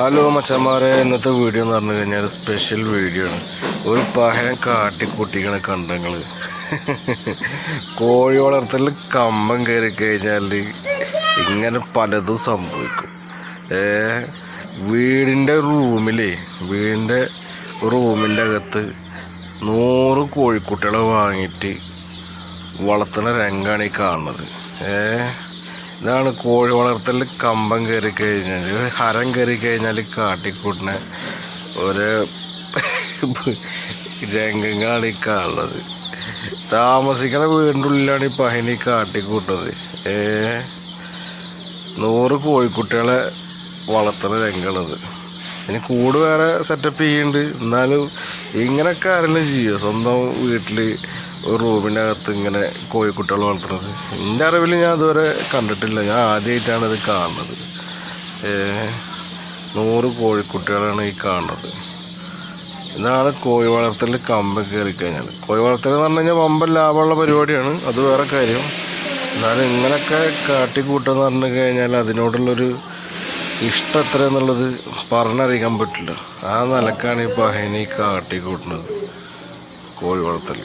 Hello മച്ചന്മാരെ. ഇന്നത്തെ video എന്ന് പറഞ്ഞു കഴിഞ്ഞാൽ സ്പെഷ്യൽ വീഡിയോ ആണ്. ഒരു പഹരം കാട്ടിക്കൂട്ടിക്കണ കണ്ടങ്ങൾ കോഴി വളർത്തലിൽ കമ്പം കയറി കഴിഞ്ഞാൽ ഇങ്ങനെ പലതും സംഭവിക്കും. ഏ വീടിന്റെ റൂമിലേ വീടിന്റെ റൂമിന്റെ അകത്ത് നൂറ് കോഴിക്കുട്ടികളെ വാങ്ങിയിട്ട് വളർത്തുന്ന രംഗമാണ് ഈ കാണുന്നത്. ഏ ഇതാണ് കോഴി വളർത്തലിൽ കമ്പം കയറി കഴിഞ്ഞാൽ ഹരം കയറി കഴിഞ്ഞാൽ കാട്ടിക്കൂട്ടിന് ഒരു രംഗങ്ങളാണ് ഈ കാണുന്നത്. താമസിക്കുന്ന വീടിന്റെ ഉള്ളിലാണ് ഈ പഹിനി കാട്ടിക്കൂട്ടുന്നത്. ഏ നൂറ് കോഴിക്കുട്ടികളെ വളർത്തുന്ന രംഗമാണത് ഇനി കൂട് വേറെ സെറ്റപ്പ് ചെയ്യുന്നുണ്ട് എന്നാലും ഇങ്ങനെയൊക്കെ ആരെങ്കിലും ചെയ്യുമോ സ്വന്തം വീട്ടിൽ റൂമിന്റെ അകത്ത് ഇങ്ങനെ കോഴിക്കുട്ടികൾ വളർത്തുന്നത്. എന്റെ അറിവിൽ ഞാൻ അതുവരെ കണ്ടിട്ടില്ല. ഞാൻ ആദ്യമായിട്ടാണ് ഇത് കാണുന്നത്. നൂറ് കോഴിക്കുട്ടികളാണ് ഈ കാണുന്നത്. ഇതാണ് കോഴി വളർത്തൽ കമ്പ് കയറി കഴിഞ്ഞാൽ കോഴി വളർത്തൽ എന്ന് പറഞ്ഞു കഴിഞ്ഞാൽ വമ്പൻ ലാഭമുള്ള പരിപാടിയാണ്. അത് വേറെ കാര്യം. എന്നാലും ഇങ്ങനെയൊക്കെ കാട്ടിക്കൂട്ടെന്ന് പറഞ്ഞു കഴിഞ്ഞാൽ അതിനോടുള്ളൊരു ഇഷ്ടം എത്ര എന്നുള്ളത് പറഞ്ഞറിയിക്കാൻ പറ്റില്ല. ആ നിലക്കാണ് ഈ പഹനി കാട്ടിക്കൂട്ടുന്നത് കോഴി വളർത്തൽ.